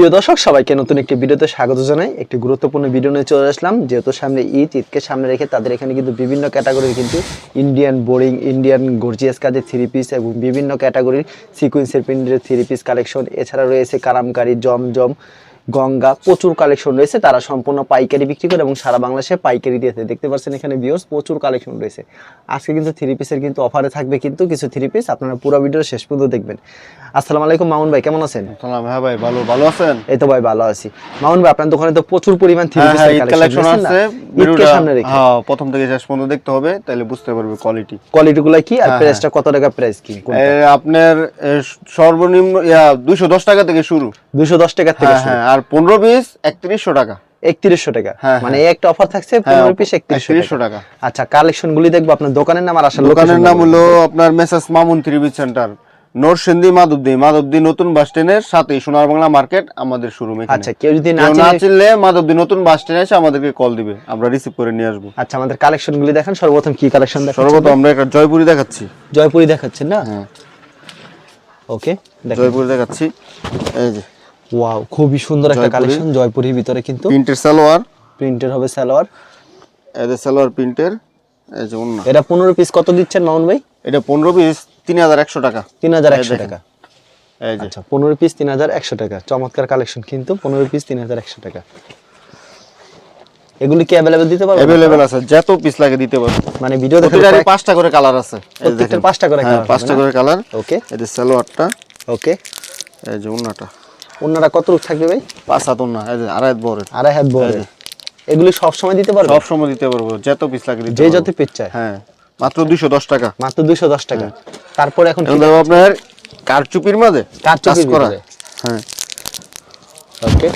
প্রিয় দর্শক, সবাইকে নতুন একটি ভিডিওতে স্বাগত জানাই। একটি গুরুত্বপূর্ণ ভিডিও নিয়ে চলে আসলাম, যেহেতু সামনে ঈদ, ঈদকে সামনে রেখে তাদের এখানে কিন্তু বিভিন্ন ক্যাটাগরির কিন্তু ইন্ডিয়ান বোরিং ইন্ডিয়ান গর্জিয়াস কাজের থ্রি পিস এবং বিভিন্ন ক্যাটাগরির সিকুয়েন্সের প্রিন্টের থ্রি পিস কালেকশন এছাড়া রয়েছে কারামকারি, জমজম গঙ্গা প্রচুর কালেকশন রয়েছে তারা সম্পূর্ণ পাইকারি বিক্রি করে এবং সারা বাংলাদেশে পাইকারি দিয়েছে দেখতে পাচ্ছেন এখানে বিয়স প্রচুর কালেকশন রয়েছে। আজকে কিন্তু থ্রি পিসের কিন্তু অফারে থাকবে কিন্তু কিছু থ্রি পিস আপনারা পুরো ভিডিও শেষ পর্যন্ত দেখবেন। আসসালামু আলাইকুম মামুন ভাই কেমন আছেন? হ্যাঁ ভাই ভালো ভালো আছেন? এই তো ভাই ভালো আছি। মামুন ভাই আপনার দোকানে তো প্রচুর পরিমাণ থ্রি হ্যাঁ হ্যাঁ পিসের কালেকশন আছে ভিডিওটা সামনে রেখে। হ্যাঁ প্রথম থেকে শেষ পর্যন্ত দেখতে হবে তাহলে বুঝতে পারবে কোয়ালিটি কোয়ালিটি গুলো কি আর হ্যাঁ, প্রাইসটা কত টাকা প্রাইস কি আপনার সর্বনিম্ন ইয়া দুইশো দশ টাকা থেকে শুরু। 210 টাকা থেকে হ্যাঁ হ্যাঁ আর পনেরো পিস একত্রিশশো টাকা। 3100 টাকা? হ্যাঁ, মানে এই একটা অফার থাকছে হ্যাঁ 15 পিস 3100 একত্রিশশো টাকা। আচ্ছা কালেকশন গুলি দেখব আপনার দোকানের নাম আর আসলে দোকানের নাম হলো আপনার মেসাস মামুন ত্রিবিদ সেন্টার নরসিংদী মাধবদী মাধবদী নতুন বাস স্ট্যান্ডের সাথে সোনার বাংলা মার্কেট আমাদের শোরুম আচ্ছা কেউ যদি না চিনলে মাধবদী নতুন বাস স্ট্যান্ডে এসে আমাদেরকে কল দিবে আমরা রিসিভ করে নিয়ে আসব। আচ্ছা আমাদের কালেকশন গুলি দেখেন সর্বপ্রথম কি কালেকশন দেখেন সর্বপ্রথম আমরা একটা জয়পুরি দেখাচ্ছি। জয়পুরি দেখাচ্ছেন না? হ্যাঁ। ওকে জয়পুরি দেখাচ্ছি। এই যে। ওয়াও খুবই সুন্দর একটা কালেকশন জয়পুরির ভিতরে কিন্তু প্রিন্টের সালোয়ার। প্রিন্টের হবে সালোয়ার। এদের সালোয়ার প্রিন্টের এটা 15 পিস কত দিচ্ছেন মামুন ভাই? এটা পনেরো পিস তিন হাজার একশো টাকা। 3100 দেখেন। টাকা। আচ্ছা পনেরো পিস তিন হাজার একশো টাকা। চমৎকার কালেকশন কিন্তু পনেরো পিস তিন হাজার একশো টাকা। এগুলি কি অ্যাভেলেবেল দিতে পারব অ্যাভেলেবেল আছে যত পিস লাগে দিতে পারব মানে ভিডিও দেখে প্রতিটারই পাঁচটা করে কালার আছে। প্রত্যেকটার। পাঁচটা করে হ্যাঁ colour পাঁচটা করে কালার ওকে এদের সালোয়ারটা। ওকে এই যে কত রূপ থাকবে ভাই? পাঁচ হাত যে আড়াই হাত বড়। আড়াই হাত বড়। এগুলি সব সময় দিতে পারব? সব সময় দিতে পারব যত পিস লাগে যে যত পিস চায়। হ্যাঁ মাত্র দুইশো দশ টাকা। মাত্র দুইশো দশ টাকা। তারপর এখন দেবো আপনার কারচুপির মাঝে কারচুপির কাজ করা। হ্যাঁ। ওকে।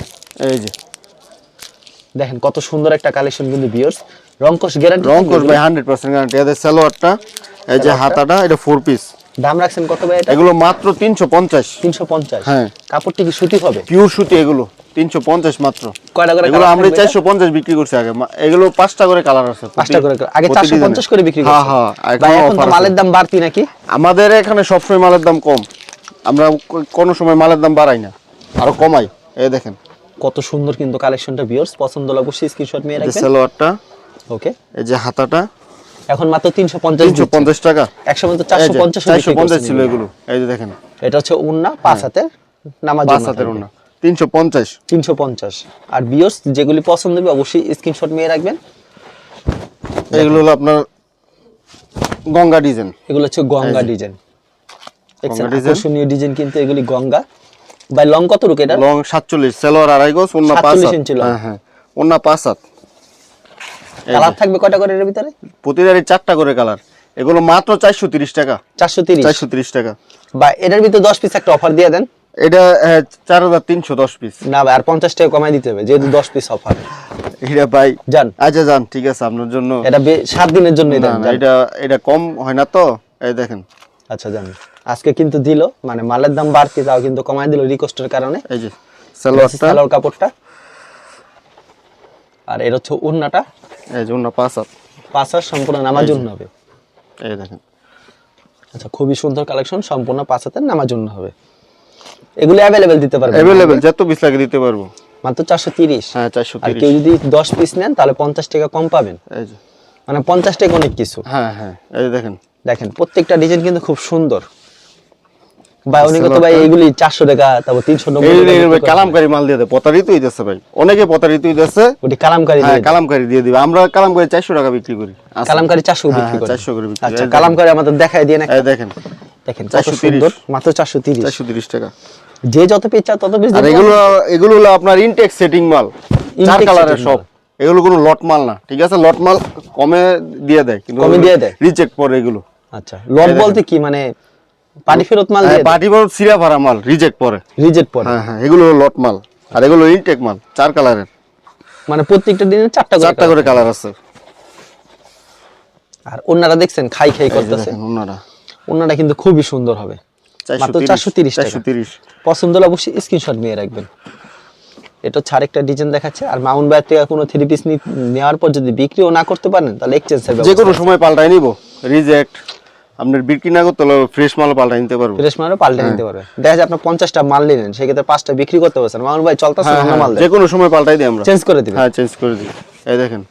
এই যে। দেখেন কত সুন্দর একটা কালেকশন কিন্তু বিয়ার্স রংকশ গ্যারান্টি রং করবে হান্ড্রেড পার্সেন্ট গ্যারান্টি এদের সালোয়ারটা এই যে হাতাটা এটা ফোর পিস দাম রাখছেন কত ভাই এগুলো মাত্র তিনশো পঞ্চাশ। তিনশো পঞ্চাশ? হ্যাঁ। কাপড়টি কি সুতি হবে? পিওর সুতি এগুলো তিনশো পঞ্চাশ মাত্র। কয়টা করে এগুলো আমরা থাকবে এটা? চারশো পঞ্চাশ বিক্রি করছি আগে। এগুলো পাঁচটা করে কালার আছে পাঁচটা করে আগে প্রতি চারশো ডিজাইনে। পঞ্চাশ করে বিক্রি হ্যাঁ হ্যাঁ এখন তো মালের দাম বাড়তি নাকি? আমাদের এখানে সবসময় মালের দাম কম। আমরা কোনো সময় মালের দাম বাড়াই না আরও কমাই। এই দেখেন। কত সুন্দর কিন্তু কালেকশনটা ভিউয়ার্স পছন্দ অবশ্যই স্ক্রিনশট নিয়ে রাখবেন। সালোয়ারটা ওকে এই যে হাতাটা। এখন মাত্র তিনশো পঞ্চাশ তিনশো পঞ্চাশ টাকা? একশো মতো চারশো পঞ্চাশ চারশো পঞ্চাশ ছিল এগুলো। এই যে দেখেন। এটা হচ্ছে উন্না পাঁচ হাতের নামাজ পাঁচ হাতের পঞ্চাশ। তিনশো পঞ্চাশ। আর বিয়স যেগুলি পছন্দ হবে অবশ্যই স্ক্রিনশট নিয়ে রাখবেন। এগুলো হলো আপনার গঙ্গা ডিজাইন। এগুলো হচ্ছে গঙ্গা ডিজাইন। আকর্ষণীয় ডিজাইন কিন্তু এগুলি গঙ্গা। ভাই লং কত রুক এটা? লং সাতচল্লিশ। সেলোয়ার আড়াই গোস অন্য পাঁচ 47 হাত। ইঞ্চি হ্যাঁ হ্যাঁ। হাত। কালার থাকবে কয়টা করে এর ভিতরে? প্রতিটারই চারটা করে কালার। এগুলো মাত্র চারশো তিরিশ টাকা। চারশো তিরিশ? চারশো তিরিশ টাকা। বা এটার ভিতরে দশ পিস একটা অফার দিয়ে দেন। এটা চার হাজার তিনশো দশ পিস না ভাই আর পঞ্চাশ টাকা কমাই দিতে হবে যেহেতু দশ পিস অফার এটা ভাই যান। আচ্ছা যান ঠিক আছে আপনার জন্য। এটা সাত দিনের জন্য এটা এটা কম হয় না তো এই দেখেন। আচ্ছা জান আজকে কিন্তু দিল মানে মালের দাম বাড়তি তাও কিন্তু কমাই দিল রিকোয়েস্টের কারণে। এই যে সালোয়ার কাপড়টা। আর এর হচ্ছে উন্নাটা এই যে অন্য পাঁচ হাত পাঁচ হাত সম্পূর্ণ নামার জন্য হবে। এই দেখেন। আচ্ছা খুবই সুন্দর কালেকশন সম্পূর্ণ পাঁচ হাতের নামার জন্য হবে। এগুলো অ্যাভেলেবেল দিতে পারবেন? অ্যাভেলেবেল যত পিস লাগে দিতে পারব। মাত্র চারশো তিরিশ। হ্যাঁ চারশো আর কেউ যদি দশ পিস নেন তাহলে পঞ্চাশ টাকা কম পাবেন। এই যে। মানে পঞ্চাশ টাকা অনেক কিছু। হ্যাঁ হ্যাঁ এই দেখেন। দেখেন প্রত্যেকটা ডিজাইন কিন্তু খুব সুন্দর। ভাই এইগুলি চারশো টাকা তারপর তিনশো এই নব্বই এই টাকা ভাই কালামকারি মাল দিয়ে দেয়। হইতেছে ভাই। অনেকে হইতেছে। ওটি কালামকারি হ্যাঁ দিয়ে দিয়ে। দিবে। আমরা কালামকারি চারশো টাকা বিক্রি করি। কালামকারি চারশো হ্যাঁ, বিক্রি করে 400 করে বিক্রি আচ্ছা করে। কালামকারি আমাদের দেখায় দিয়ে না দেখেন। দেখেন কত সুন্দর মাত্র চারশো তিরিশ। চারশো তিরিশ টাকা। যে যত পিস তত পিস আর এগুলো এগুলো হলো আপনার ইনটেক সেটিং মাল। চার কালারের সব এগুলো কোনো লট মাল না ঠিক আছে? লট মাল কমে দিয়ে দেয় কিন্তু কমে দিয়ে দেয়? রিজেক্ট পরে এগুলো। আচ্ছা লট। বলতে কি? মানে পানি ফেরত মাল দিয়ে পার্টি বড় সিরা ভরা মাল রিজেক্ট পরে। রিজেক্ট পরে? হ্যাঁ হ্যাঁ এগুলো লট মাল আর এগুলো ইনটেক মাল চার কালারের মানে প্রত্যেকটা দিনে চারটা করে চারটা করে কালার আছে। আর দেখছেন খাই খাই করতেছে। ওনারা কিন্তু খুবই সুন্দর হবে। মাত্র টাকা। পছন্দ হলে অবশ্যই স্ক্রিনশট নিয়ে রাখবেন। এটা হচ্ছে আরেকটা ডিজাইন দেখাচ্ছে আর মাউন্ট ব্যাগ থেকে কোনো থ্রি পিস নেওয়ার পর যদি বিক্রিও না করতে পারেন তাহলে এক্সচেঞ্জ যে কোনো সময় পাল্টাই নিব। রিজেক্ট আপনার বিক্রি না করতে ফ্রেশ মাল পাল্টা নিতে পারব। ফ্রেশ মালও পাল্টে নিতে পারবে। দেখা যায় আপনার পঞ্চাশটা মাল নিলেন সেক্ষেত্রে পাঁচটা বিক্রি করতে পারছেন। মামুন ভাই চলতেছে হ্যাঁ, অন্য হ্যাঁ, মাল যে কোনো সময় পাল্টাই দিই আমরা। চেঞ্জ করে দিবেন। হ্যাঁ চেঞ্জ করে দিই। এই দেখেন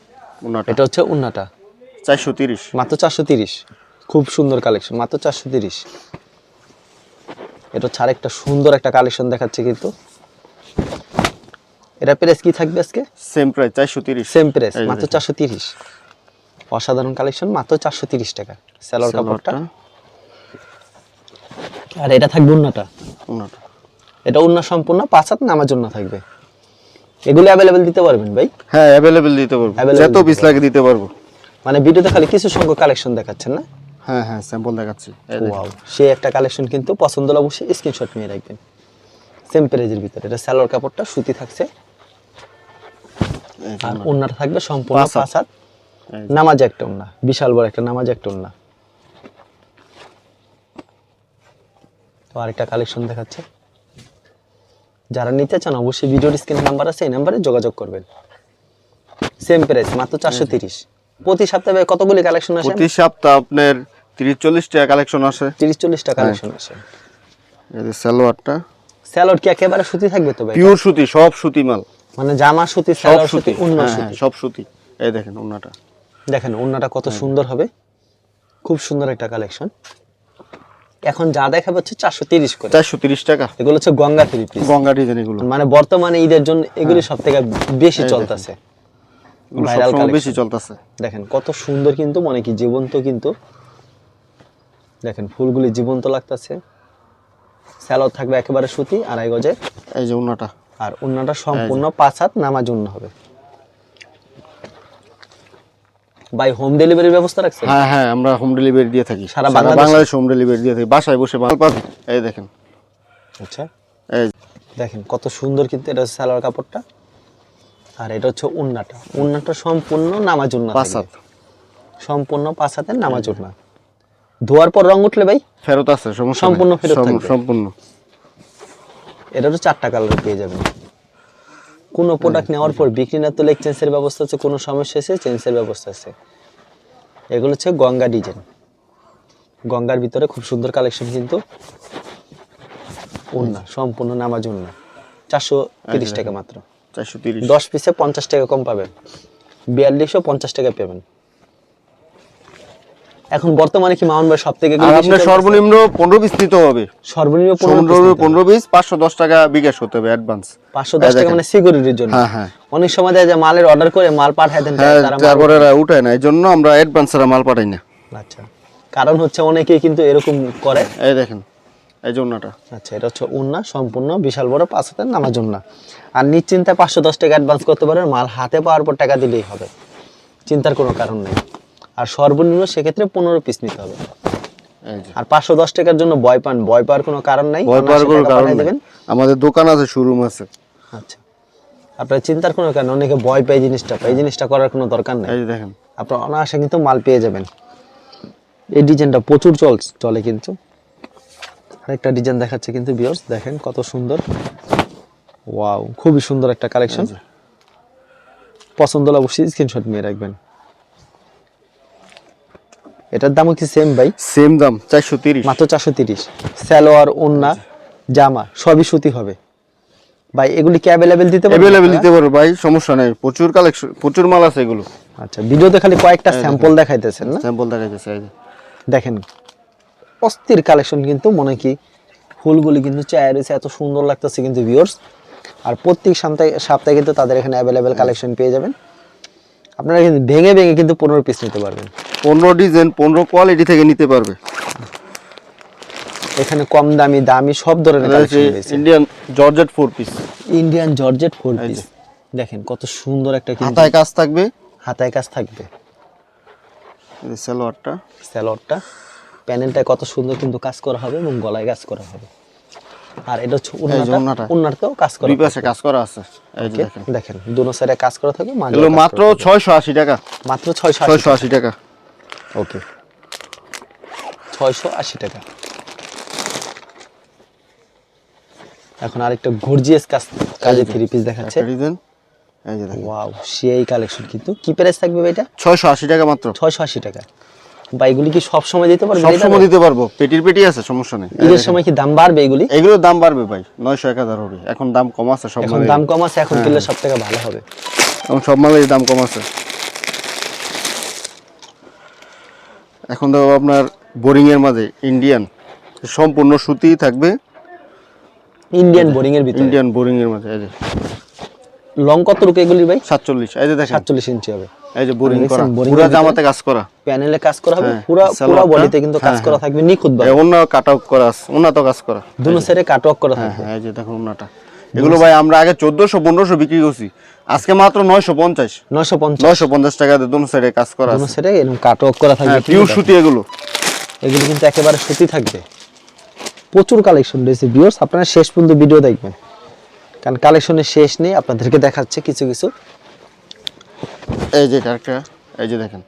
ওনাটা এটা হচ্ছে উন্নাটা। চারশো তিরিশ। মাত্র চারশো তিরিশ। খুব সুন্দর কালেকশন মাত্র চারশো তিরিশ। এটা হচ্ছে আরেকটা সুন্দর একটা কালেকশন দেখাচ্ছে কিন্তু। এটা প্রাইস কি থাকবে আজকে? সেম প্রাইস চারশো তিরিশ। সেম প্রাইস মাত্র চারশো তিরিশ। অসাধারণ কালেকশন মাত্র চারশো তিরিশ টাকা। কাপড়টা আর এটা থাকবে উন্নাটা। এটা উন্না সম্পূর্ণ পাঁচ হাত নামার জন্য থাকবে। এগুলো অ্যাভেলেবেল দিতে পারবেন ভাই? হ্যাঁ অ্যাভেলেবেল দিতে পারব। যত পিস লাগে দিতে পারব। মানে ভিডিওতে খালি কিছু সংখ্যক কালেকশন দেখাচ্ছেন না? হ্যাঁ হ্যাঁ স্যাম্পল দেখাচ্ছি। ওয়াও সেই একটা কালেকশন কিন্তু পছন্দ হলে অবশ্যই স্ক্রিনশট নিয়ে রাখবেন। সেম প্রাইজের ভিতরে। এটা স্যালোর কাপড়টা সুতি থাকছে। আর। ওন্নাটা থাকবে সম্পূর্ণ পাঁচ হাত। নামাজ একটা ওন্না বিশাল বড় একটা নামাজ একটা ওন্না তো আরেকটা কালেকশন দেখাচ্ছে। যারা নিতে চান অবশ্যই ভিডিওর স্ক্রিন নাম্বার আছে এই নাম্বারে যোগাযোগ করবেন। সেম প্রাইস মাত্র চারশো তিরিশ। প্রতি সপ্তাহে কতগুলি কালেকশন আসে? প্রতি সপ্তাহ আপনার তিরিশ চল্লিশ টাকা কালেকশন আসে। তিরিশ চল্লিশটা কালেকশন আসে। এই যে সালোয়ারটা। স্যালোড কি একেবারে সুতি থাকবে তো ভাই? পিওর সুতি সব সুতি মাল। মানে জামা সুতি স্যালোড সুতি অন্য হ্যাঁ, হ্যাঁ, সুতি। সব সুতি। এই দেখেন ওনাটা দেখেন ওন্নাটা কত সুন্দর হবে। খুব সুন্দর একটা কালেকশন এখন যা দেখাবে হচ্ছে চারশো তিরিশ করে। চারশো তিরিশ টাকা। এগুলো হচ্ছে Ganga three piece Ganga design এগুলো। মানে বর্তমানে ঈদের জন্য এগুলি সব থেকে বেশি চলতেছে। ভাইরাল বেশি চলতেছে। দেখেন কত সুন্দর কিন্তু মানে কি জীবন্ত কিন্তু। দেখেন ফুলগুলি জীবন্ত লাগতেছে। স্যালোড থাকবে একেবারে সুতি আড়াই গজে এই যে ওনাটা আর অন্যটা সম্পূর্ণ পাঁচ হাত নামাজ অন্য হবে। ভাই হোম ডেলিভারির ব্যবস্থা রাখছেন? হ্যাঁ হ্যাঁ আমরা হোম ডেলিভারি দিয়ে থাকি। সারা বাংলাদেশ? হোম ডেলিভারি দিয়ে থাকি। বাসায় বসে এই দেখেন। আচ্ছা। এই। দেখেন কত সুন্দর কিন্তু এটা সালোয়ার কাপড়টা। আর এটা হচ্ছে উন্নাটা। উন্নাটা সম্পূর্ণ নামাজ উন্না পাঁচ হাত। সম্পূর্ণ পাঁচ হাতের নামাজ উন্না। ধোয়ার পর রং উঠলে ভাই? ফেরত আছে সম্পূর্ণ ফেরত। সম্পূর্ণ এটারও চারটা কালার পেয়ে যাবেন। কোনো প্রোডাক্ট নেওয়ার পর বিক্রি না তুলে চেঞ্জের ব্যবস্থা আছে কোনো সমস্যা আছে চেঞ্জের ব্যবস্থা আছে। এগুলো হচ্ছে গঙ্গা ডিজাইন গঙ্গার ভিতরে খুব সুন্দর কালেকশন কিন্তু উন্না সম্পূর্ণ নামাজ উন্না চারশো তিরিশ টাকা মাত্র। চারশো তিরিশ। দশ পিসে পঞ্চাশ টাকা কম পাবেন। বিয়াল্লিশশো পঞ্চাশ টাকা পাবেন এখন বর্তমানে কি মাউন্ট ভাই সব থেকে আপনার সর্বনিম্ন পনেরো পিস নিতে হবে। সর্বনিম্ন পনেরো পনেরো পিস পাঁচশো দশ টাকা বিকাশ করতে হবে অ্যাডভান্স পাঁচশো দশ টাকা মানে সিকিউরিটির জন্য। হ্যাঁ হ্যাঁ। অনেক সময় দেখা যায় মালের অর্ডার করে মাল পাঠায় দেন হ্যাঁ তারা তারপরে উঠায় না। এই জন্য আমরা অ্যাডভান্স ছাড়া মাল পাঠাই না। আচ্ছা। কারণ হচ্ছে অনেকেই কিন্তু এরকম করে। এই দেখেন এই যে ওনাটা আচ্ছা এটা হচ্ছে উন্না সম্পূর্ণ বিশাল বড় পাঁচ হাতের নামাজ উন্না আর নিশ্চিন্তায় পাঁচশো দশ টাকা অ্যাডভান্স করতে পারেন মাল হাতে পাওয়ার পর টাকা দিলেই হবে। চিন্তার কোনো কারণ নেই। আর সর্বনিম্ন সেক্ষেত্রে পনেরো পিস নিতে হবে। আর পাঁচশো দশ টাকার জন্য ভয় পান ভয় পাওয়ার কোনো কারণ নাই? ভয় পাওয়ার কোনো কারণ দেবেন। আমাদের দোকান আছে শোরুম আছে। আচ্ছা। আপনার চিন্তার কোনো কারণ অনেকে ভয় পায় জিনিসটা পায় এই জিনিসটা করার কোনো দরকার নেই। দেখেন। আপনার অনায়াসে কিন্তু মাল পেয়ে যাবেন। এই ডিজাইনটা প্রচুর চল চলে কিন্তু। আরেকটা ডিজাইন দেখাচ্ছে কিন্তু বিয়র্স দেখেন কত সুন্দর। ওয়াও খুবই সুন্দর একটা কালেকশন পছন্দ হলে অবশ্যই স্ক্রিনশট নিয়ে রাখবেন। এটার দামও কি সেম ভাই। সেম দাম চারশো তিরিশ। মাত্র চারশো তিরিশ। সালোয়ার ওন্না জামা সবই সুতি হবে। ভাই এগুলি কি অ্যাভেলেবেল দিতে পারবেন? অ্যাভেলেবেল দিতে পারো ভাই সমস্যা নেই। প্রচুর কালেকশন প্রচুর মাল আছে এগুলো। আচ্ছা ভিডিওতে খালি কয়েকটা স্যাম্পল দেখাইতেছেন না? স্যাম্পল দেখা যাচ্ছে এই যে। দেখেন অস্থির কালেকশন কিন্তু মনে কি ফুলগুলি কিন্তু চায় রয়েছে এত সুন্দর লাগতেছে কিন্তু ভিউয়ার্স আর প্রত্যেক সপ্তাহে সপ্তাহে কিন্তু তাদের এখানে অ্যাভেলেবেল কালেকশন পেয়ে যাবেন। আপনারা কিন্তু ভেঙে ভেঙে কিন্তু পনেরো পিস নিতে পারবেন। পনেরো ডিজাইন পনেরো কোয়ালিটি থেকে নিতে পারবে। এখানে কম দামি দামি সব ধরনের Indian georgette four piece Indian georgette four piece দেখেন কত সুন্দর একটা হাতায় কাজ থাকবে? হাতায় কাজ থাকবে। সালোয়ারটা। স্যালোয়ারটা প্যানেলটায় কত সুন্দর কিন্তু কাজ করা হবে এবং গলায় কাজ করা হবে। আর এটা হচ্ছে উন্নাটা উন্নাটাতেও কাজ করা দুই পাশে কাজ করা আছে। এই যে দেখেন। দুনো সাইডে কাজ করা থাকে এগুলো মাত্র ছয়শো আশি টাকা। মাত্র ছয়শো ছয়শো আশি টাকা। ওকে ছয়শো আশি টাকা। এখন আরেকটা গর্জিয়াস কাজ কাজে থ্রি পিস দেখাচ্ছে। একটা এই যে দেখেন। ওয়াও সেই কালেকশন কিন্তু। কি প্রাইস থাকবে এটা? ছয়শো আশি টাকা মাত্র। ছয়শো আশি টাকা। বা এগুলি কি সব সময় দিতে পারবে? সব সময় দিতে পারব। পেটির পেটি আছে সমস্যা নেই। ঈদের সময় কি দাম বাড়বে এগুলি? এগুলোর দাম বাড়বে ভাই হবে। এখন দাম কম আছে সব এখন দাম কম আছে হ্যাঁ, এখন কিনলে সব থেকে ভালো হবে। এখন সব মালের দাম কম আছে। এখন দেখো আপনার বোরিং এর মাঝে ইন্ডিয়ান সম্পূর্ণ সুতি থাকবে। ইন্ডিয়ান বোরিং এর ভিতরে? ইন্ডিয়ান বোরিং এর মাঝে এই যে। লং কত রুকে এগুলি ভাই? সাতচল্লিশ। এই যে দেখেন। সাতচল্লিশ ইঞ্চি হবে। এই যে বোরিং করা। পুরা জামাতে কাজ করা। প্যানেলে কাজ করা হবে হ্যাঁ, পুরা পুরা বডিতে কিন্তু কাজ হ্যাঁ, করা থাকবে নিখুঁত ভাবে। অন্য কাট আউট করা আছে উন্নত কাজ করা। দুনো সাইডে কাট করা হ্যাঁ থাকবে। হ্যাঁ এই যে দেখুন উন্নাটা এগুলো ভাই আমরা আগে চোদ্দশো পনেরোশো বিক্রি করছি। আজকে মাত্র নয়শো পঞ্চাশ। নয়শো পঞ্চাশ। নয়শো পঞ্চাশ টাকা দিয়ে দুনো সাইডে কাজ করা দুনো আছে। সাইডে এরকম কাট করা থাকবে হ্যাঁ পিওর সুতি এগুলো। এগুলো কিন্তু একেবারে সুতি থাকবে। প্রচুর কালেকশন রয়েছে ভিউয়ার্স আপনারা শেষ পর্যন্ত ভিডিও দেখবেন। কারণ কালেকশনের শেষ নেই আপনাদেরকে দেখাচ্ছে কিছু কিছু। এই যে একটা এই যে দেখেন।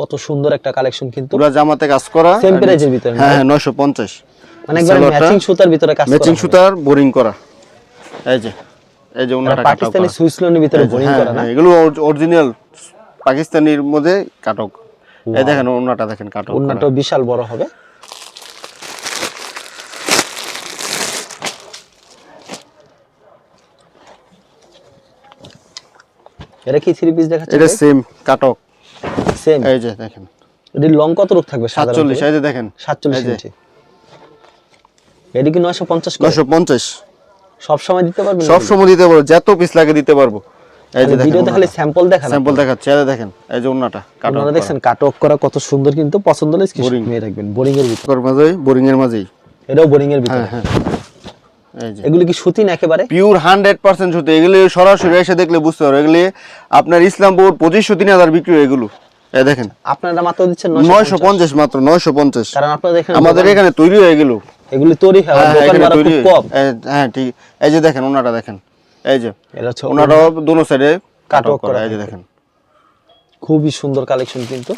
কত সুন্দর একটা কালেকশন কিন্তু। পুরা জামাতে কাজ করা। Price এর ভিতরে হ্যাঁ হ্যাঁ। নয়শো পঞ্চাশ। মানে একবার ম্যাচিং সুতার ভিতরে কাজ করা ম্যাচিং সুতার বোরিং করা। এই যে এই যে ওনাটা পাকিস্তানি সুইস লোনের ভিতরে বোরিং করা না? হ্যাঁ, এগুলো অরিজিনাল পাকিস্তানির মধ্যে কাটক। এই দেখেন ওনাটা দেখেন কাটক। ওন্নাটাও বিশাল বড় হবে। এটা কি থ্রি পিস দেখাচ্ছে এটা সেম কাটক সেম এই যে দেখেন। এটি লং কত রূপ থাকবে সাতচল্লিশ এই যে দেখেন। সাতচল্লিশ এই যে। ইঞ্চি। এটি কি নয়শো পঞ্চাশ নয়শো পঞ্চাশ। সব সময় দিতে পারবেন সব সময় দিতে পারব যত পিস লাগে দিতে পারব। এই যে দেখেন ভিডিওতে খালি স্যাম্পল দেখা স্যাম্পল দেখাচ্ছি এই দেখেন এই যে ওনাটা কাটক আপনারা দেখছেন কাট অফ করা কত সুন্দর কিন্তু পছন্দ হলে স্ক্রিনশট. নিয়ে রাখবেন বোরিং এর ভিতরে। মাঝে বোরিং এর মাঝেই। এটাও বোরিং এর ভিতরে। হ্যাঁ এই যে এগুলি কি সুতি না একেবারে? পিওর হান্ড্রেড পার্সেন্ট সুতি। এগুলি সরাসরি এসে দেখলে বুঝতে পারো এগুলি আপনার ইসলামপুর পঁচিশশো তিন হাজার বিক্রি হয় এগুলো। এই দেখেন। আপনারা মাত্র দিচ্ছেন নয়শো পঞ্চাশ। মাত্র নয়শো পঞ্চাশ। কারণ আপনারা দেখেন আমাদের এখানে তৈরি হয়ে গেল এগুলি তৈরি হয় হ্যাঁ হ্যাঁ। ঠিক। এই যে দেখেন ওনাটা দেখেন। এই যে ওনাটাও দোনো সাইডে কাট করা। এই যে দেখেন। খুবই সুন্দর কালেকশন কিন্তু।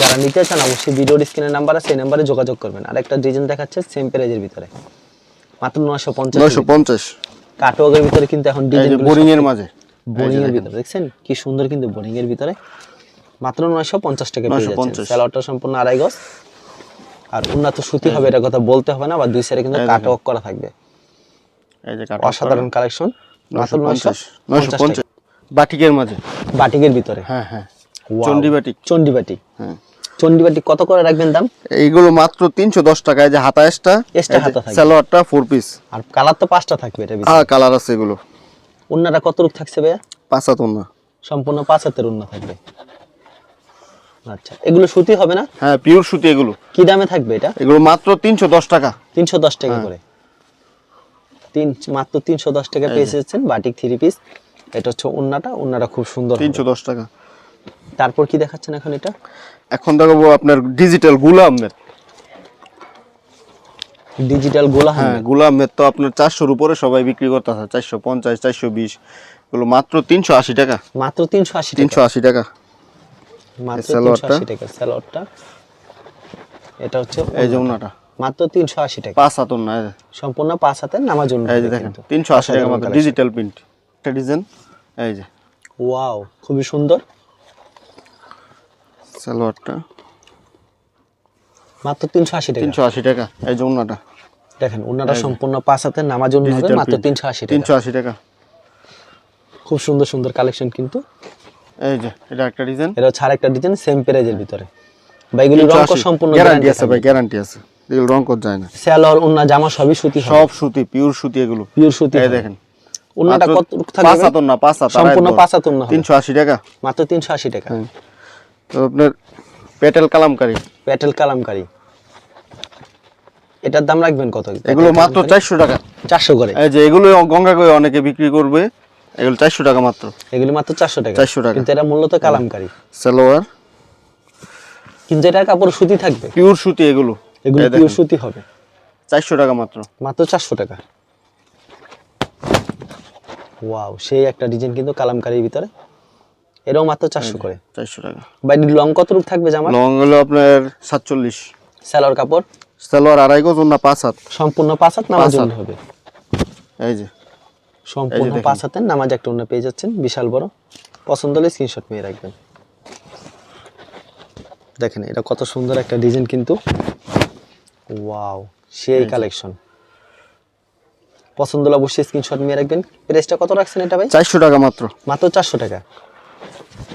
যারা নিতে চান অবশ্যই ভিডিওর স্ক্রিনের নাম্বার আছে সেই নাম্বারে যোগাযোগ করবেন। আর একটা ডিজাইন দেখাচ্ছে সেম প্রাইজের ভিতরে। মাত্র নয়শো পঞ্চাশ নয়শো পঞ্চাশ। কাটওয়ার্কের ভিতরে কিন্তু এখন ডিজাইন বোরিং এর মাঝে। বোরিং এর ভিতরে দেখছেন? কি সুন্দর কিন্তু বোরিং এর ভিতরে। মাত্র নয়শো পঞ্চাশ টাকা পেয়ে যাচ্ছেন। স্যালোয়ারটা সম্পূর্ণ আড়াই গজ। আর উন্নত সুতি হবে এটা কথা বলতে হবে না বা দুই সাইডে কিন্তু কাটওয়ার্ক করা থাকবে। এই যে কাট অসাধারণ কালেকশন। মাত্র নয়শো নয়শো পঞ্চাশ নয়শো পঞ্চাশ। বাটিকের মাঝে। বাটিকের ভিতরে। হ্যাঁ হ্যাঁ. চন্ডি বাটিক। চন্ডি বাটিক। হ্যাঁ। চন্ডি বাটিক কত করে রাখবেন দাম? এইগুলো মাত্র তিনশো দশ টাকা যে হাতা এসটা এক্সট্রা হাতা থাকবে। সালোয়ারটা ফোর পিস আর কালার তো পাঁচটা থাকবে এটা আর কালার আছে এগুলো। উন্নাটা কত রূপ থাকছে ভাইয়া? পাঁচ হাত ওনা সম্পূর্ণ পাঁচ হাতের উন্না থাকবে। আচ্ছা এগুলো সুতি হবে না? হ্যাঁ পিওর সুতি এগুলো। কি দামে থাকবে এটা? এগুলো মাত্র তিনশো দশ টাকা। তিনশো দশ টাকা হ্যাঁ। করে। তিন মাত্র তিনশো দশ টাকা পেয়ে যাচ্ছেন বাটিক থ্রি পিস এটা হচ্ছে উন্নাটা উন্নাটা খুব সুন্দর হবে। তিনশো দশ টাকা। তারপর কি দেখাচ্ছেন এখন এটা? এখন দেখাবো আপনার ডিজিটালগুলা আহমেদ। ডিজিটাল গোলা হ্যাঁ গুলা আহমেদ তো আপনার চারশোর উপরে সবাই বিক্রি করতেছে চারশো পঞ্চাশ চারশো বিশ। এগুলো মাত্র তিনশো আশি টাকা। মাত্র তিনশো আশি টাকা। তিনশো আশি টাকা। মাত্র তিনশো? আশি টাকা স্যালোয়ারটা এটা হচ্ছে এই যে ওনাটা মাত্র তিনশো আশি টাকা। পাঁচ হাত ওনা এই যে। সম্পূর্ণ পাঁচ হাতের নামাজ এই যে দেখেন তিনশো আশি টাকা মাত্র ডিজিটাল প্রিন্ট একটা ডিজাইন এই যে। ওয়াও খুবই সুন্দর। সালোয়ারটা। মাত্র তিনশো আশি টাকা। তিনশো আশি টাকা এই যে ওনাটা দেখেন ওনারা সম্পূর্ণ পাঁচ হাতের নামাজ হবে মাত্র তিনশো আশি তিনশো আশি টাকা। খুব সুন্দর সুন্দর কালেকশন কিন্তু। এই যে এটা একটা ডিজাইন এটা হচ্ছে আরেকটা ডিজাইন সেম প্রাইজের ভিতরে। বা এগুলি রং সম্পূর্ণ গ্যারান্টি আছে ভাই গ্যারান্টি আছে। এগুলো রং কর যায় না। স্যালোয়ার ওন্না জামা সবই সুতি সব সুতি পিওর সুতি এগুলো। পিওর সুতি এই দেখেন। মাত্র কত থাকবে হাত না পাঁচ হাত সম্পূর্ণ পাঁচ হাত ওন্না হবে। তিনশো আশি টাকা। মাত্র তিনশো আশি টাকা। তো আপনার পেটেল কালামকারি। প্যাটেল কালামকারি। এটার দাম রাখবেন কত? এগুলো মাত্র চারশো টাকা। চারশো করে? এই যে এগুলো গঙ্গা করে অনেকে বিক্রি করবে এগুলো চারশো টাকা মাত্র। এগুলি মাত্র চারশো টাকা। 400 টাকা। কিন্তু এটা মূলত কালামকারি। সালোয়ার। কিন্তু এটার কাপড় সুতি থাকবে? পিওর সুতি এগুলো। এগুলো পিওর সুতি হবে? চারশো টাকা মাত্র। মাত্র চারশো টাকা। ওয়াও সেই একটা ডিজাইন কিন্তু কালামকারির ভিতরে এটাও মাত্র চারশো করে। চারশো টাকা। লং কত রূপ থাকবে জামা লং হলো আপনার সাতচল্লিশ। স্যালোয়ার কাপড়? আড়াই গজ না পাঁচ হাত? সম্পূর্ণ পাঁচ হাত নামাজ হবে? এই যে। সম্পূর্ণ দেখেন। পাঁচ হাতের নামাজ একটা অন্য পেয়ে যাচ্ছেন। বিশাল বড়। পছন্দ হলে স্ক্রিনশট নিয়ে রাখবেন। দেখেন এটা কত সুন্দর একটা ডিজাইন কিন্তু। ওয়াও সেই কালেকশন পছন্দ হলে অবশ্যই স্ক্রিনশট নিয়ে রাখবেন। প্রাইসটা কত রাখছেন এটা ভাই? চারশো টাকা মাত্র। মাত্র চারশো টাকা।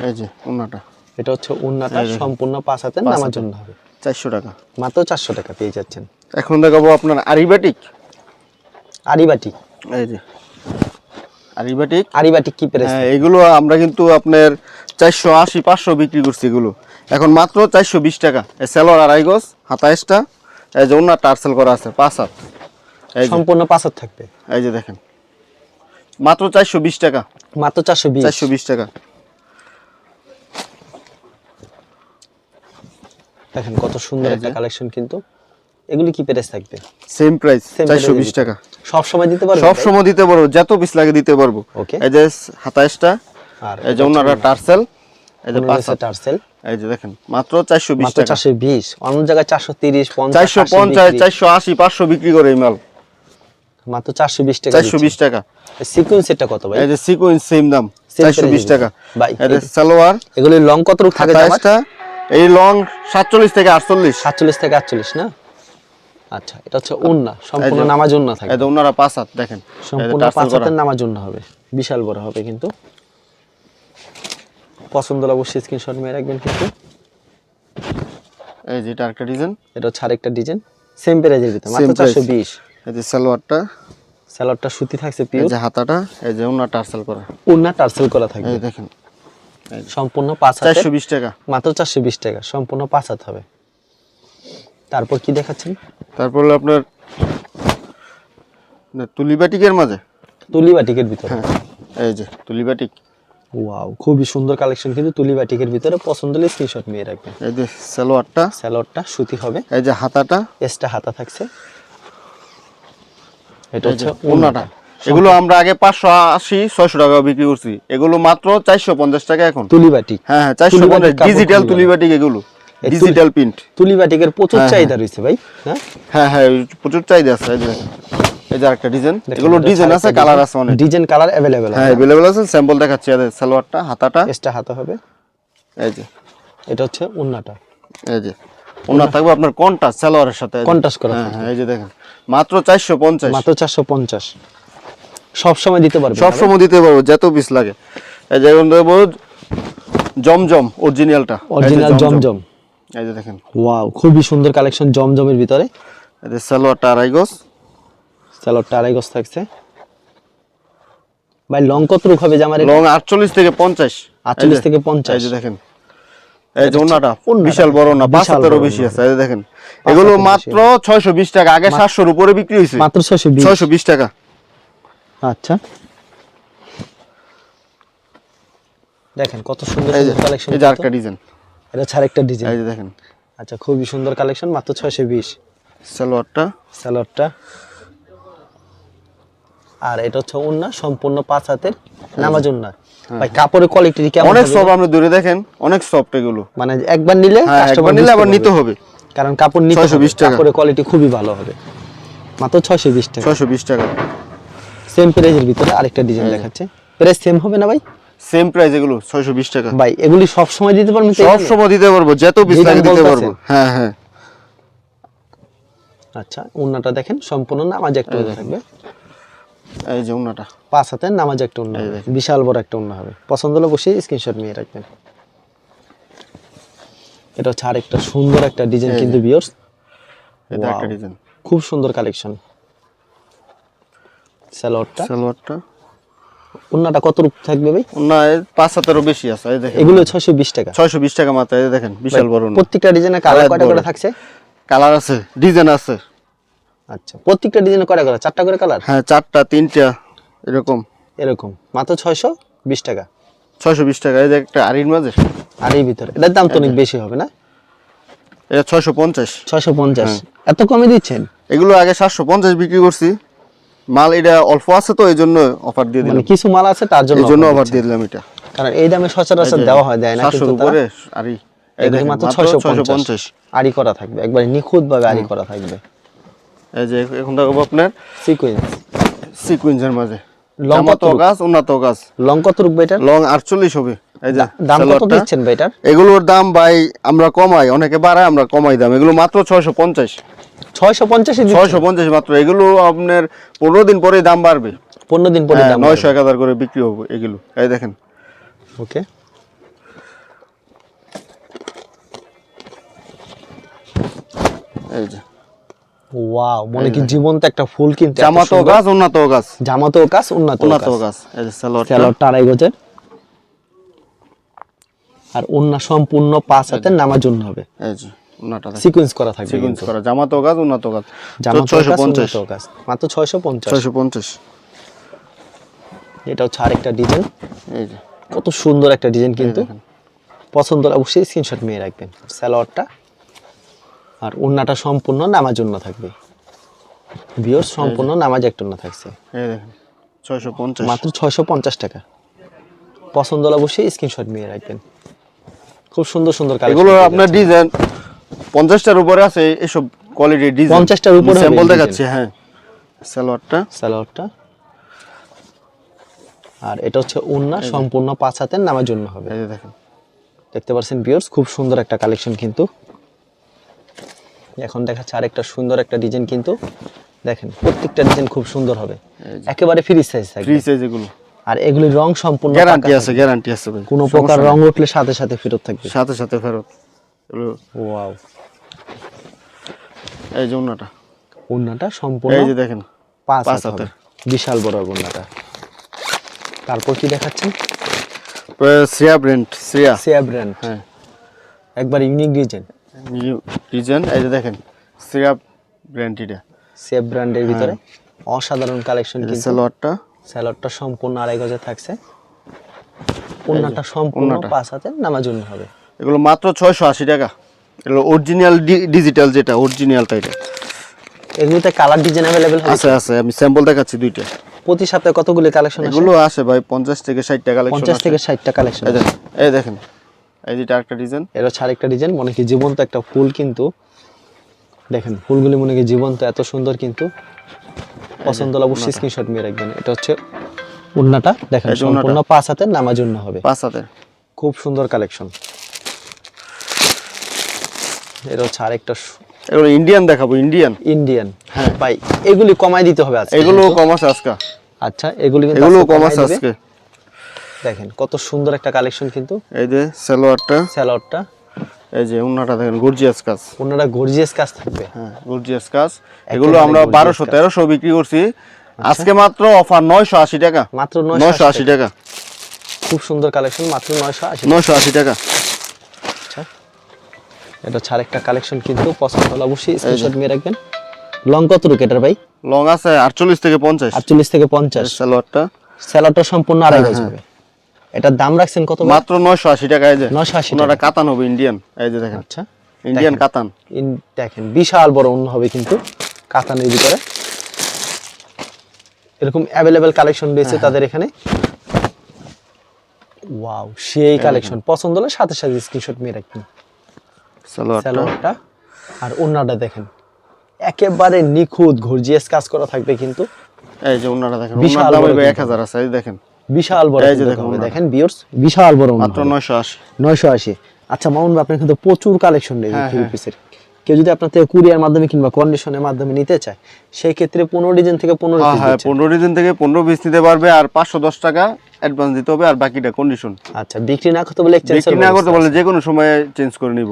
এই যে ওনাটা এটা হচ্ছে উন্নাটা সম্পূর্ণ পাঁচ পাঁচ নামার জন্য হবে। চারশো টাকা। মাত্র চারশো টাকা পেয়ে যাচ্ছেন। এখন দেখাবো আপনার আরিবাটিক। আরিবাটি এই যে আরিবাটিক। আরিবাটি কি প্রাইস হ্যাঁ এগুলো আমরা কিন্তু আপনার চারশো আশি পাঁচশো বিক্রি করছি এগুলো। এখন মাত্র চারশো বিশ টাকা। এই সেলোয়ার আড়াই গজ হাতাইশটা এই যে অন্য টার্সেল করা আছে পাঁচ হাত। এই সম্পূর্ণ পাঁচ হাত থাকবে। এই যে দেখেন। মাত্র চারশো বিশ টাকা। মাত্র চারশো বিশ। চারশো বিশ টাকা। দেখেন কত সুন্দর একটা কালেকশন কিন্তু। এগুলি কি প্রাইস থাকবে? সেম প্রাইস Same চারশো price বিশ দিতে টাকা। সব সময় দিতে পারবে সব সময় দিতে পারব যত পিস লাগে দিতে পারব। Okay. এই যে হাতাইশটা আর এই যে ওনারা টার্সেল এই যে পাঁচ টার্সেল এই যে দেখেন মাত্র চারশো বিশ মাত্র টাকা। চারশো বিশ অন্য জায়গায় চারশো তিরিশ পঞ্চাশ চারশো আশি পঞ্চাশ বিক্রি। পাঁচশো বিক্রি করে এই মাল। মাত্র চারশো বিশ টাকা চারশো বিশ টাকা। সিকুয়েন্স এটা কত ভাই? এই যে সিকুয়েন্স সেম দাম। Same চারশো বিশ price টাকা। ভাই, এই যে সালোয়ার এগুলি লং কত থাকে জামার? সাতাইশটা এই লং সাতচল্লিশ থেকে আটচল্লিশ। সাতচল্লিশ থেকে আটচল্লিশ না? আচ্ছা এটা হচ্ছে উন্না সম্পূর্ণ নামাজ উন্না থাকে। এই যে ওনারা পাঁচ হাত দেখেন। সম্পূর্ণ পাঁচ হাতের নামার জন্য হবে। বিশাল বড় হবে কিন্তু। পছন্দ হলে অবশ্যই স্ক্রিনশট মেরে রাখবেন কিন্তু। এই যে এটা একটা ডিজাইন এটা হচ্ছে আরেকটা ডিজাইন সেম প্রাইজের ভিতরে মাত্র Same price। চারশো বিশ। এই যে সালোয়ারটা। সালোয়ারটা সুতি থাকছে পিওর এই যে হাতাটা এই যে ওনার টার্সেল করা। উন্না টার্সেল করা থাকবে। এই দেখেন। সম্পূর্ণ পাঁচ চারশো বিশ টাকা। মাত্র চারশো বিশ টাকা সম্পূর্ণ পাঁচ হাত হবে। তারপর কি দেখাচ্ছেন? তারপর হলো আপনার তুলিবাটিকের মাঝে। তুলি বাটিকের ভিতরে? হ্যাঁ এই যে তুলিবাটিক। ওয়াও খুবই সুন্দর কালেকশন কিন্তু তুলি বাটিকের ভিতরে পছন্দ হলে স্ক্রিনশট নিয়ে রাখবেন। এই যে সালোয়ারটা। স্যালাডটা সুতি হবে। এই যে হাতাটা। এক্সট্রা হাতা থাকছে। এটা হচ্ছে ওনাটা। এগুলো আমরা আগে পাঁচশো আশি ছয়শো টাকা বিক্রি করছি। এগুলো মাত্র চারশো পঞ্চাশ টাকা এখন। তুলি বাটিক। হ্যাঁ হ্যাঁ চারশো পঞ্চাশ ডিজিটাল। তুলিবাটিক এগুলো ডিজিটাল প্রিন্ট তুলি বাটিকের প্রচুর হ্যাঁ, চাহিদা রয়েছে ভাই হ্যাঁ? হ্যাঁ হ্যাঁ প্রচুর চাহিদা আছে এই যে এই যে একটা ডিজাইন এগুলো ডিজাইন আছে কালার। আছে অনেক। ডিজাইন কালার অ্যাভেলেবেল হ্যাঁ অ্যাভেলেবল আছে স্যাম্পল দেখাচ্ছি এই সালোয়ারটা হাতাটা। এক্সট্রা হাতা হবে। এই যে। এটা হচ্ছে উন্নাটা। এই যে ওনার থাকবে আপনার কোনটা সালোয়ারের সাথে। Contrast করা হ্যাঁ হ্যাঁ এই যে দেখেন মাত্র চারশো পঞ্চাশ। মাত্র চারশো পঞ্চাশ। সব সময় দিতে পারবে সব সময় দিতে পারব যত পিস লাগে। এই যে এখন দেবো জমজম অরিজিনালটা অরিজিনাল জমজম। এই যে দেখেন। ওয়াও খুবই সুন্দর কালেকশন জমজমের ভিতরে। এই যে সালোয়ারটা আড়াই গজ। স্যালাডটা আড়াই গজ থাকছে। ভাই লং কত রূপ হবে জামার এটা? লং আটচল্লিশ থেকে পঞ্চাশ। 48 থেকে 50 এই যে দেখেন। এই যে ওনাটা ওড়নাটা। বিশাল বড় না পাঁচ বিশাল হাতেরও বড় বেশি আছে এই যে দেখেন। এগুলো মাত্র ছয়শো বিশ টাকা আগে সাতশোর উপরে বিক্রি হয়েছে। মাত্র ছয়শো বিশ। ছয়শো বিশ টাকা। আচ্ছা। দেখেন কত সুন্দর কালেকশন এই যে আরেকটা ডিজাইন এটা ছাড়া একটা ডিজাইন এই যে দেখেন। আচ্ছা খুবই সুন্দর কালেকশন মাত্র ছয়শো বিশ। সালোয়ারটা। আর এটা হচ্ছে উন্না সম্পূর্ণ পাঁচ হাতের নামাজ উন্না ভাই কাপড়ের কোয়ালিটি কেমন অনেক? সব আপনি দূরে দেখেন অনেক সফট এগুলো। মানে একবার নিলে হ্যাঁ একবার নিলে আবার নিতে হবে। কারণ কাপড় নিতে 620 হবে, টাকা। কাপড়ের কোয়ালিটি খুবই ভালো হবে। মাত্র ছয়শো বিশ টাকা। ছয়শো বিশ টাকা। সেম প্রাইজের ভিতরে আরেকটা ডিজাইন দেখাচ্ছে। প্রাইস সেম হবে না ভাই? সেম প্রাইস এগুলো ছয়শো বিশ টাকা। ভাই এগুলি সব সময় দিতে পারবেন সব সময় দিতে পারব যত পিস লাগে দিতে পারব। হ্যাঁ হ্যাঁ। আচ্ছা উন্নাটা দেখেন সম্পূর্ণ নামাজ একটা উন্না থাকবে। এই যে ওনাটা পাঁচ হাতের নামাজ একটা উন্না এই বিশাল বড় একটা উন্না হবে। পছন্দ হলে বসে স্ক্রিনশট নিয়ে রাখবেন। এটা হচ্ছে আরেকটা সুন্দর একটা ডিজাইন কিন্তু বিয়র্স এটা একটা ডিজাইন খুব সুন্দর কালেকশন সালোয়ারটা? উন্নাটা কত রূপ থাকবে ভাই? পাঁচ হাতেরও বেশি আছে এই দেখেন। এগুলো ছয়শো বিশ টাকা। ছয়শো বিশ টাকা মাত্র এই দেখেন বিশাল বড় প্রত্যেকটা ডিজাইনে কালার কয়টা করে থাকছে? কালার আছে ডিজাইন আছে। আচ্ছা প্রত্যেকটা ডিজাইনে কয়টা করে? চারটা করে কালার? হ্যাঁ চারটা তিনটা এরকম। এরকম। মাত্র ছয়শো বিশ টাকা। ছয়শো বিশ টাকা এই যে একটা আড়ির মাঝে। আর এই ভিতরে। এটার দাম তো অনেক বেশি হবে না? এটা ছয়শো পঞ্চাশ। ছয়শো পঞ্চাশ। হ্যাঁ। এত কমে দিচ্ছেন? এগুলো আগে সাতশো পঞ্চাশ বিক্রি করছি। মাল এটা অল্প আছে তো এই জন্য অফার দিয়ে মানে দিলাম। কিছু মাল আছে তার জন্য এই জন্য অফার দিয়ে দিলাম এটা। কারণ এই দামে সচরাচর দেওয়া হয় দেয় না কিন্তু উপরে আড়ি এই এগুলি মাত্র মাত্র 650 পঞ্চাশ। আড়ি করা থাকবে একবারে নিখুঁত ভাবে আড়ি করা থাকবে। এই যে এখন দেখব আপনার। সিকুয়েন্স। সিকুয়েন্সের মাঝে। লং কত গাছ উন্নত গাছ লং কত রূপ এটার? লং আটচল্লিশ হবে। এই যে দাম কত দিচ্ছেন ভাই এটার? এগুলোর দাম ভাই আমরা কমাই অনেকে বাড়ায় আমরা কমাই দাম। এগুলো মাত্র ছয়শো পঞ্চাশ। ছয়শো পঞ্চাশে ছয়শো পঞ্চাশ মাত্র এগুলো আপনার পনেরো দিন পরে দাম বাড়বে। পনেরো দিন পরে দাম হ্যাঁ, নয়শো এক হাজার করে বিক্রি হবে এগুলো। এই দেখেন। ওকে। এই যে। ওয়াও মনে কি জীবন্ত একটা ফুল কিন্তু জামাতো। গাছ উন্নত গাছ। জামাতো কাজ উন্নত উন্নত গাছ। এই যে সালোয়ারটা। স্যালোডটা আড়াই গজের। আর অন্য সম্পূর্ণ পাঁচ হাতের নামার জন্য হবে। এই যে। সিকোয়েন্স করা থাকবে সিকুয়েন্স করা জামাতো গাছ উন্নত কাজ কাজ মাত্র ছয়শো পঞ্চাশ। ছয়শো পঞ্চাশ। এটা হচ্ছে আরেকটা ডিজাইন। এই যে। কত সুন্দর একটা ডিজাইন কিন্তু। পছন্দ অবশ্যই স্ক্রিনশট নিয়ে রাখবেন। আর ওন্নাটা সম্পূর্ণ নামার জন্য থাকবে। সম্পূর্ণ নামাজ একটা না থাকছে। এই দেখেন ছয়শো পঞ্চাশ। মাত্র ছয়শো পঞ্চাশ টাকা। পছন্দ হলে অবশ্যই স্ক্রিনশট নিয়ে রাখবেন। খুব সুন্দর সুন্দর collection এগুলো আপনার ডিজাইন পঞ্চাশটার উপরে আছে এসব কোয়ালিটির ডিজাইন 50টার উপরে স্যাম্পল দেখাচ্ছি হ্যাঁ। সালোয়ারটা। যাচ্ছেন। স্যালোয়ারটা আর এটা হচ্ছে উন্না সম্পূর্ণ পাঁচ হাতের নামার জন্য হবে। এই দেখেন। দেখতে পাচ্ছেন বিয়ার্স খুব সুন্দর একটা কালেকশন কিন্তু। এখন দেখাচ্ছে আরেকটা সুন্দর একটা ডিজাইন কিন্তু। দেখেন প্রত্যেকটা ডিজাইন খুব সুন্দর হবে। একেবারে ফ্রি সাইজ থাকবে। ফ্রি সাইজ এগুলো। আর এগুলির রং সম্পূর্ণ গ্যারান্টি আছে গ্যারান্টি আছে ভাই। কোনো প্রকার রং উঠলে সাথে সাথে ফেরত থাকবে। সাথে সাথে ফেরত। এগুলো ওয়াও। এই যে উন্নাটা। উন্নাটা সম্পূর্ণ এই যে দেখেন পাঁচ হাত বিশাল বড় উন্নাটা। তারপর কি দেখাচ্ছেন? শ্রেয়া ব্র্যান্ড শ্রেয়া। সিয়া ব্র্যান্ড হ্যাঁ। একবার ইউনিক ডিজাইন। ডিজাইন এই যে দেখেন শ্রেয়া ব্র্যান্ড এটা। সিয়া ব্র্যান্ডের ভিতরে অসাধারণ কালেকশন কিন্তু সালোয়ারটা। স্যালাডটা সম্পূর্ণ আড়াই গজে থাকছে। ওন্নাটা সম্পূর্ণ। পাঁচ হাতে নামার জন্য হবে। এগুলো মাত্র ছয়শো আশি টাকা। এগুলো অরিজিনাল ডিজিটাল যেটা অরিজিনালটা এটা। এগুলোতে কালার ডিজাইন অ্যাভেলেবেল আছে আছে আমি স্যাম্পল দেখাচ্ছি দুইটা। প্রতি সপ্তাহে কতগুলি কালেকশন আছে এগুলো আসে ভাই পঞ্চাশ থেকে ষাট টাকা কালেকশন পঞ্চাশ থেকে ষাটটা কালেকশন এই দেখেন এই যেটা আরেকটা ডিজাইন এর হচ্ছে আরেকটা ডিজাইন মনে কি জীবন্ত একটা ফুল কিন্তু। দেখেন ফুলগুলি মনে কি জীবন্ত এত সুন্দর কিন্তু। পছন্দ হলে অবশ্যই স্ক্রিনশট নিয়ে রাখবেন। এটা হচ্ছে উন্নাটা। দেখেন। সম্পূর্ণ পাঁচ হাতের নামার জন্য হবে। পাঁচ হাতের। খুব সুন্দর কালেকশন এটা হচ্ছে আরেকটা এগুলো ইন্ডিয়ান দেখাবো ইন্ডিয়ান ইন্ডিয়ান হ্যাঁ। ভাই এগুলি কমাই দিতে হবে আজকে এগুলো আজকে। আচ্ছা এগুলি কিন্তু এগুলো আজকে দেখেন কত সুন্দর একটা কালেকশন কিন্তু। এই যে সালোয়ারটা। স্যালাডটা এই যে উন্নাটা দেখেন গর্জিয়াস কাজ। ওনারা গর্জিয়াস কাজ থাকবে। হ্যাঁ গর্জিয়াস কাজ। এগুলো আমরা বারোশো। তেরোশো বিক্রি করছি। আজকে মাত্র অফার নয়শো আশি টাকা। মাত্র নয়শো নয়শো আশি টাকা। খুব সুন্দর কালেকশন মাত্র নয়শো আশি নয়শো আশি টাকা। আচ্ছা এটা ছাড় একটা কালেকশন কিন্তু পছন্দ হলে অবশ্যই স্ক্রিনশট নিয়ে রাখবেন। লং কত রুক এটার ভাই? লং আছে আটচল্লিশ থেকে পঞ্চাশ। আটচল্লিশ থেকে পঞ্চাশ। সালোয়ারটা স্যালাডটা সম্পূর্ণ আড়াই হ্যাঁ, গজ হবে। এটার দাম রাখছেন কত মাত্র নয়শো আশি টাকা এই যে। 980 টাকা। কাতান হবে ইন্ডিয়ান এই যে দেখেন। আচ্ছা। ইন্ডিয়ান কাতান। ইন- দেখেন বিশাল বড় অন্য হবে কিন্তু কাতানের ভিতরে। এরকম অ্যাভেলেবেল কালেকশন হ্যাঁ, রয়েছে তাদের এখানে। ওয়াও সেই কালেকশন পছন্দ হলে সাথে সাথে স্ক্রিনশট নিয়ে রাখবেন। সালোয়ারটা। আর ওন্নাটা দেখেন একেবারে নিখুঁত গর্জিয়াস কাজ করা থাকবে কিন্তু। এই যে দেখেন বিশাল দাম বড় হইবে কিন্তু। এক হাজার আছে এই দেখেন। বিশাল বড় এই যে দেখুন দেখেন বিয়ার্স বিশাল বড় মাত্র নয়শো আশি। নয়শো আশি। আচ্ছা মামুন ভাই আপনার কিন্তু প্রচুর কালেকশন রয়েছে হ্যাঁ, থ্রি হ্যাঁ। পিসের কেউ যদি আপনার থেকে কুরিয়ার মাধ্যমে কিংবা কন্ডিশনের মাধ্যমে নিতে চায় সেই ক্ষেত্রে পনেরো ডিজাইন থেকে পনেরো হ্যাঁ হ্যাঁ পনেরো দিন থেকে পনেরো পিস নিতে পারবে আর পাঁচশো দশ টাকা অ্যাডভান্স দিতে হবে আর বাকিটা কন্ডিশন আচ্ছা বিক্রি না করতে বলে বিক্রি না করতে বলে যে কোনো সময় চেঞ্জ করে নিব।